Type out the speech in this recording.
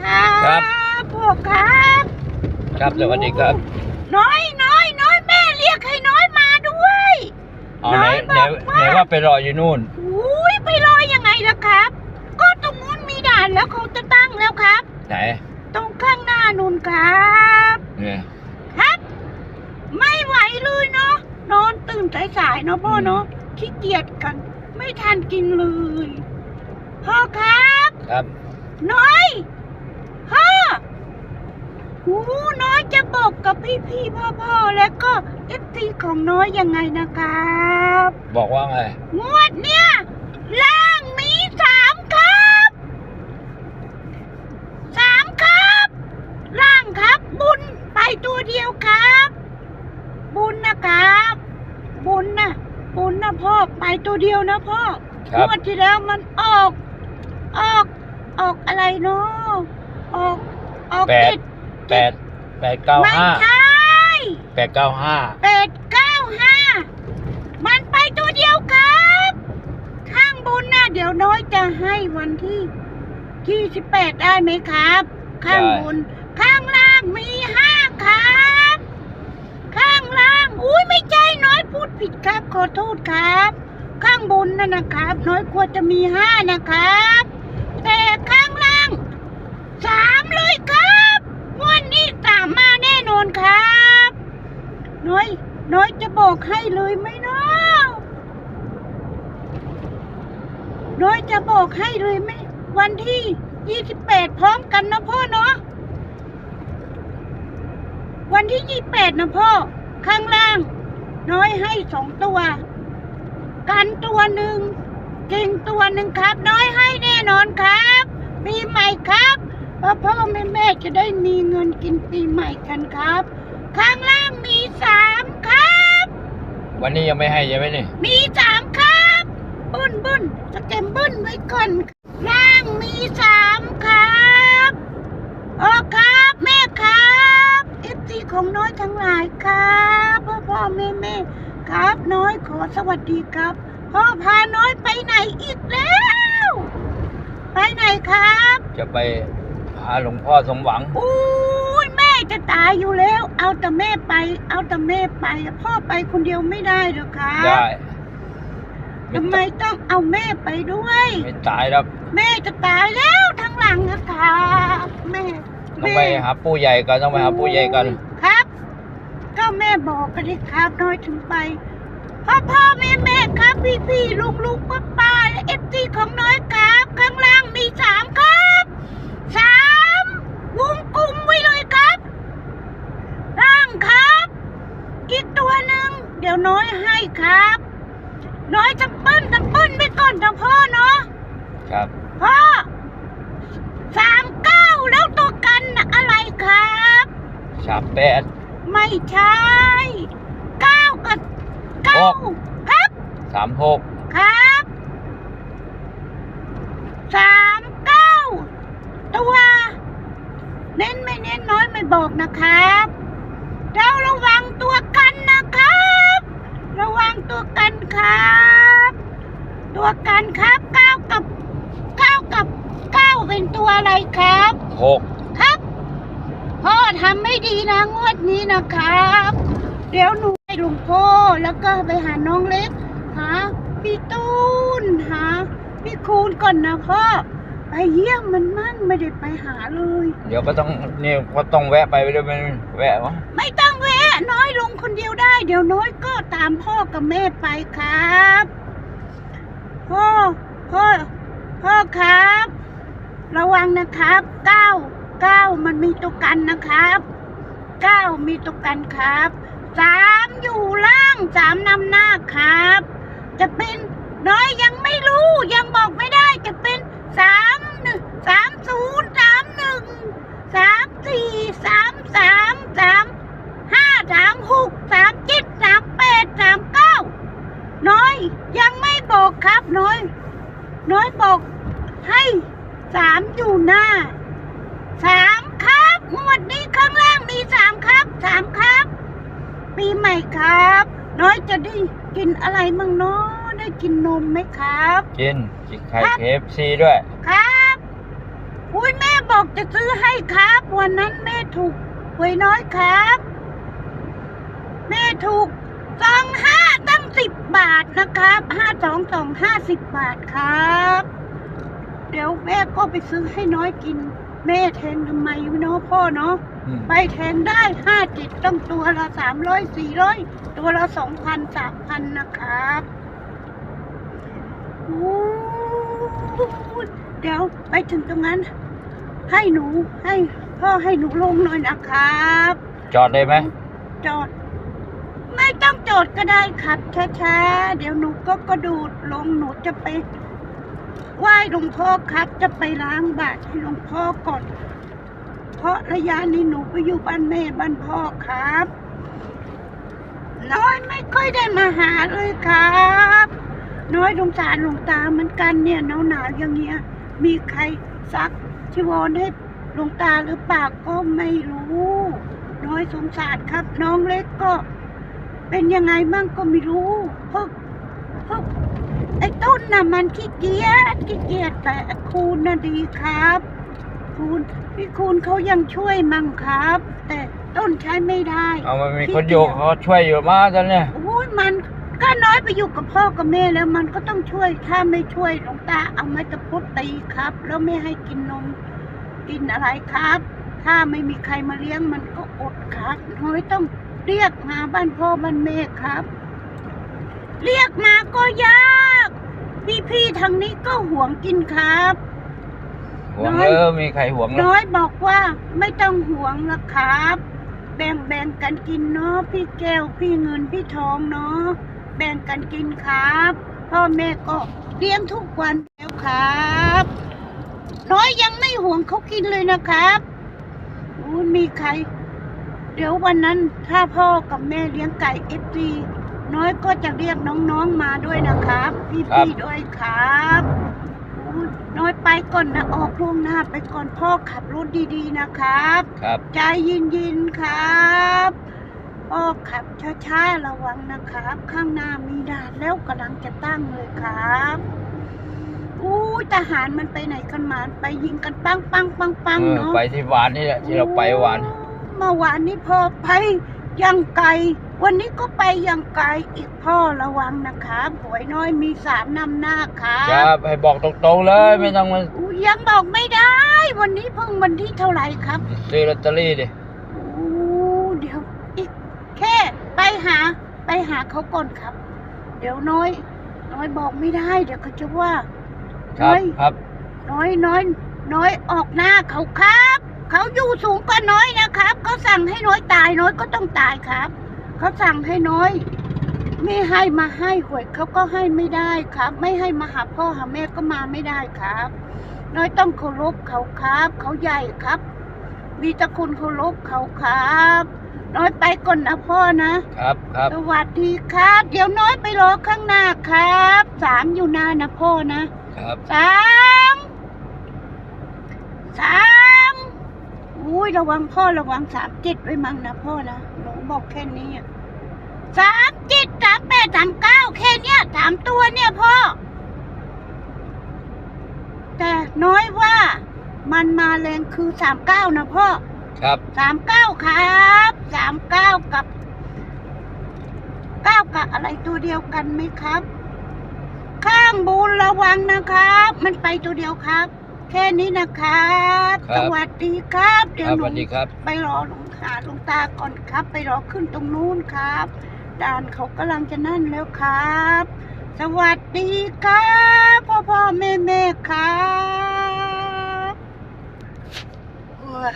ครับพ่อครับ ครับสวัสดีครับ น้อยน้อยน้อยแม่เรียกให้น้อยมาด้วยเอาไหนน้อยไหนบอกว่าไหนว่าไปรออยู่นู่นอุ้ยไปรอยังไงล่ะครับ ก็ตรงนู้นมีด่านแล้วเขาจะตั้งแล้วครับ ไหน ตรงข้างหน้านู่นครับเนี่ยครับ ไม่ไหวเลยเนาะนอนตื่นสายๆเนาะพ่อเนาะขี้เกียจกัน ไม่ทันกินเลยพ่อครับ ครับ น้อยพ่อ หูน้อยจะบอกกับพี่พี่พ่อพ่อๆแล้วก็เอฟซีของน้อยยังไงนะครับบอกว่าไง งวดเนี่ยล่างมีสามครับสามครับ ล่างครับบุญไปตัวเดียวครับ บุญนะครับ บุญนะบุญนะพ่อไปตัวเดียวนะพ่อครับ งวดที่แล้วมันออก ออก ออกอะไรเนาะออกออกแปด เจ็ด แปดแปดเก้าไม่ห้าใช่แปดเก้าห้าแปดเก้าห้ามันไปตัวเดียวครับ ข้างบนน่ะเดี๋ยวน้อยจะให้วันที่ที่สิบแปดได้ไหมครับ ข้างบนข้างล่างมีห้าครับ ข้างล่าง อุ้ยไม่ใช่น้อยพูดผิดครับขอโทษครับ ข้างบนน่ะนะครับ น้อยควรจะมีห้านะครับ แต่ข้างล่างสามเลยครับงวันนี้สามมาแน่นอนครับ น้อยจะบอกให้เลยไหมเนาะน้อยจะบอกให้เลยไหมวันที่ยี่สิบแปดพร้อมกันนะพ่อเนาะวันที่ยี่แปดนะพ่อ ข้างล่าง น้อยให้สองตัว กันตัวหนึ่งเก่งตัวหนึ่งครับ น้อยให้แน่นอนครับปีใหม่ครับพ่อพ่อแม่แม่จะได้มีเงินกินปีใหม่กันครับ ข้างล่างมีสามครับ วันนี้ยังไม่ให้ใช่ไหมนี่มีสามครับบุ้นบุ้นสเต็มบุ้นไว้ก่อนล่างมีสามครับโอ้ครับ แม่ครับเอฟซีของน้อยทั้งหลายครับพ่อพ่อแม่แม่ครับน้อยขอสวัสดีครับ พ่อพาน้อยไปไหนอีกแล้ว ไปไหนครับ จะไปหาหลวงพ่อสมหวังอุ้ยแม่ จะตายอยู่แล้ว เอาแต่แม่ไป เอาแต่แม่ไปพ่อไปคนเดียวไม่ได้หรอกครับได้ทำไมต้องเอาแม่ไปด้วย ไม่ตายแล้วแม่จะตายแล้วทั้งหลังนะครับแม่ต้องไปหาปู่ใหญ่ก่อนต้องไปหาปู่ใหญ่ก่อนครับ ก็แม่บอกกันดิครับน้อยถึงไปพ่อพ่อแม่แม่ครับพี่พี่ลุงลุงป้าป้าและเอฟซีของน้อยครับ ข้างล่างมีสามครับสามวงกลุ่มไว้เลยครับ ล่างครับ อีกตัวหนึ่งเดี๋ ยวน้อยให้ครับ น้อยจะเปิ้ลจะเปิ้ลไปก่อนนะพ่อเนาะครับพ่อสามเก้าแล้วตัวกันน่ะอะไรครับสามแปดไม่ใช่เก้ากับเก้าหกครับสามหกครับสามเก้าตัว เน้นไม่เน้นน้อยไม่บอกนะครับเราระวังตัวกันนะครับ ระวัง ตัวกันครับ ตัวกันครับเก้ากับเก้ากับเก้าเป็นตัวอะไรครับหกครับพ่อทำไม่ดีนะงวดนี้นะครับ เดี๋ยวหนูไปหลวงพ่อแล้วก็ไปหาน้องเล็กหาพี่ตูนหาพี่คูณก่อนนะพ่อ ไปเยี่ยมมันมั่งไม่ได้ไปหาเลย เดี๋ยวก็ต้องนี่ก็ต้องแวะไปด้วยมันแวะวะไม่ต้องแวะ น้อยลงคนเดียวได้ เดี๋ยวน้อยก็ตามพ่อกับแม่ไปครับพ่อพ่อพ่อครับ ระวังนะครับเก้าเก้ามันมีตัวกันนะครับเก้ามีตัวกันครับสามอยู่ล่างสามนำหน้าครับ จะเป็นน้อยยังไม่รู้ยังบอกไม่ได้จะเป็นสามหนึ่งสามศูนย์สามหนึ่งสามสี่สามสามสามห้าสามหกสามเจ็ดสามแปดสามเก้าน้อ ยยังไม่บอกครับน้อย น้อยบอกให้สามอยู่หน้าสามครับงวดนี้ข้างล่างมีสามครับสามครับ ปีใหม่ครับ น้อยจะได้กินอะไรมั่งเนาะได้กินนมไหมครับ กินกินไข่เคฟซีด้วย ครับ อุ้ยแม่บอกจะซื้อวันนั้นแม่ถูกหวยน้อยครับ แม่ถูกสองห้าตั้ง สิบบาทนะครับห้าสองสองห้าสิบบาทครับ เดี๋ยวแม่ก็ไปซื้อให้น้อยกิน แม่แทงทำไมไม่เนาะพ่อเนาะอืมไปแทงได้ห้าเจ็ดต้องตัวละสามร้อยสี่ร้อยตัวละสองพันสามพันนะครับโอ้ยเดี๋ยวไปถึงตรงนั้น ให้หนูให้พ่อให้หนูลงหน่อยนะครับ จอดเลยไหมจอด ไม่ต้องจอดก็ได้ครับช้าๆ เดี๋ยวหนูก็กระโดดลงหนูจะไปไหว้หลวงพ่อครับ จะไปล้างบาตรให้หลวงพ่อก่อน เพราะระยะนี้หนูไปอยู่บ้านแม่บ้านพ่อครับ น้อยไม่ค่อยได้มาหาเลยครับ น้อยสงสารหลวงตาเหมือนกันเนี่ยหนาวหนาวๆอย่างเงี้ย มีใครซักชีวรให้หลวงตาหรือเปล่าก็ไม่รู้ น้อยสงสารครับ น้องเล็กก็ เป็นยังไงบ้างก็ไม่รู้เพราะเพราะไอ้ต้นน่ะมันขี้เกียจขี้เกียจแต่คูณน่ะดีครับ คูณพี่คูณเขายังช่วยมั่งครับ แต่ต้นใช้ไม่ได้เอามันมีคนโยกเขาช่วยอยู่มาตอนเนี้ยโอ้ยมันก็น้อยไปอยู่กับพ่อกับแม่แล้วมันก็ต้องช่วยถ้าไม่ช่วยหลวงตาเอาไม้ตะพุดตีครับ แล้วไม่ให้กินนมกินอะไรครับ ถ้าไม่มีใครมาเลี้ยงมันก็อดครับน้อยต้อง เรียกมาบ้านพ่อบ้านแม่ครับ เรียกมาก็ยาก พี่ๆทางนี้ก็ห่วงกินครับ ห่วงน้อยเออมีใครห่วงแล้วน้อยบอกว่าไม่ต้องห่วงละครับ แบ่งแบ่งกันกินเนาะพี่แก้วพี่เงินพี่ทองเนาะแบ่งกันกินครับ พ่อแม่ก็เลี้ยงทุกวันแล้วครับน้อยยังไม่ห่วงเขากินเลยนะครับอู้มีใคร เดี๋ยววันนั้นถ้าพ่อกับแม่เลี้ยงไก่เอฟซีน้อยก็จะเรียกน้องๆมาด้วยนะครับ พี่ๆด้วยครับอู้น้อยไปก่อนนะออกล่วงหน้าไปก่อนพ่อขับรถดีๆนะครับ ครับใจเย็นๆครับพ่อขับช้าๆระวังนะครับ ข้างหน้ามีด่านแล้วกำลังจะตั้งเลยครับอู้ยทหารมันไปไหนกันมาไปยิงกันปังปังปังปังเออเนาะไปที่วานนี่แหละที่เราไปวาน เมื่อวานนี้พ่อไปยังไกล วันนี้ก็ไปยังไกลอีกพ่อระวังนะครับหวยน้อยมีสามนำหน้าครัครับบให้บอกตรงๆเลยไม่ต้องมาอู้ยังบอกไม่ได้ วันนี้เพิ่งวันที่เท่าไหร่ครับซื้อลอตเตอรี่ดิโอ้เดี๋ยวอีกแค่ไปหาไปหาเขาก่อนครับ เดี๋ยวน้อย น้อยบอกไม่ได้ เดี๋ยวเขาจะว่าครัน้บอยครับ น้อยน้อย น้อยออกหน้าเขาครับ เขาอยู่สูงกว่าน้อยนะครับเขาสั่งให้น้อยตายน้อยก็ต้องตายครับเขาสั่งให้น้อย ไม่ให้มาให้หวยเขาก็ให้ไม่ได้ครับ ไม่ให้มาหาพ่อหาแม่ก็มาไม่ได้ครับ น้อยต้องเคารพเขาครับ เขาใหญ่ครับมีแตะคุณเคารพเขาครับ น้อยไปก่อนนะพ่อนะ ครับครับ สวัสดีครับ เดี๋ยวน้อยไปรอข้างหน้าครับ สามอยู่นานนะพ่อนะ ครับสามสาม อุ้ยระวังพ่อระวังสามเจ็ดไว้มั่งนะพ่อนะหนูบอกแค่นี้อะสามเจ็ดสามแปดสามเก้าแค่เนี้ยสามตัวเนี่ยพ่อ แต่น้อยว่ามันมาแรงคือสามเก้านะพ่อ ครับสามเก้าครับสามเก้ากับเก้ากับอะไรตัวเดียวกันไหมครับ ข้างบูนระวังนะครับ มันไปตัวเดียวครับ แค่นี้นะครับครับ สวัสดีครับคเดี๋ยวรับหสนูวัสดีครับ ไปรอหลวงตาหลวงตาก่อนครับ ไปรอขึ้นตรงนู้นครับ ด่านเขากำลังจะนั่นแล้วครับ สวัสดีครับพ่อพ่อแม่แม่ครับโอ้ย